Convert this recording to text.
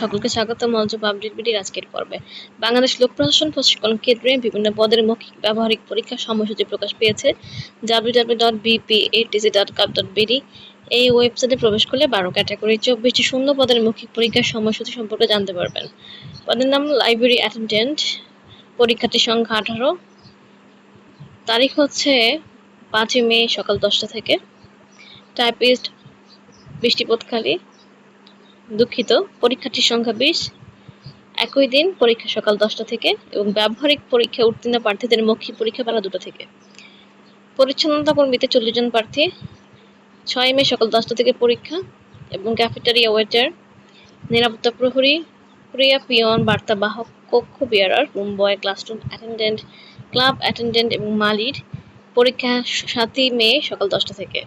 সকলকে স্বাগত মঞ্চ আপডেট বিডির আজকের পর্বে। বাংলাদেশ লোক প্রশাসন প্রশিক্ষণ কেন্দ্রে বিভিন্ন পদের মৌখিক ব্যবহারিক পরীক্ষার সময়সূচি প্রকাশ পেয়েছে। www.bpatc.gov.bd এই ওয়েবসাইটে প্রবেশ করলে বারো ক্যাটাগরি চব্বিশটি শূন্য পদের মৌখিক পরীক্ষার সময়সূচি সম্পর্কে জানতে পারবেন। পদের নাম লাইব্রেরি অ্যাটেন্ডেন্ট পরীক্ষার্থী সংখ্যা আঠারো। তারিখ হচ্ছে পাঁচই মে সকাল দশটা থেকে। টাইপিস্ট বৃষ্টিপথখালী দুঃখিত। পরীক্ষার্থীর সংখ্যা বিশ। একই দিন পরীক্ষা সকাল দশটা থেকে এবং ব্যবহারিক পরীক্ষা উত্তীর্ণ প্রার্থীদের মৌখিক পরীক্ষা বেলা দুটো থেকে। পরিচ্ছন্নতা কর্মীতে চল্লিশ জন প্রার্থী। ছয় মে সকাল দশটা থেকে পরীক্ষা এবং ক্যাফেটারিয়া ওয়েটার নিরাপত্তা প্রহরী ক্রিয়া পিয়ন, বার্তা বাহক, কক্ষ bearer room boy classroom attendant club attendant এবং মালির পরীক্ষা সাতই মে সকাল দশটা থেকে।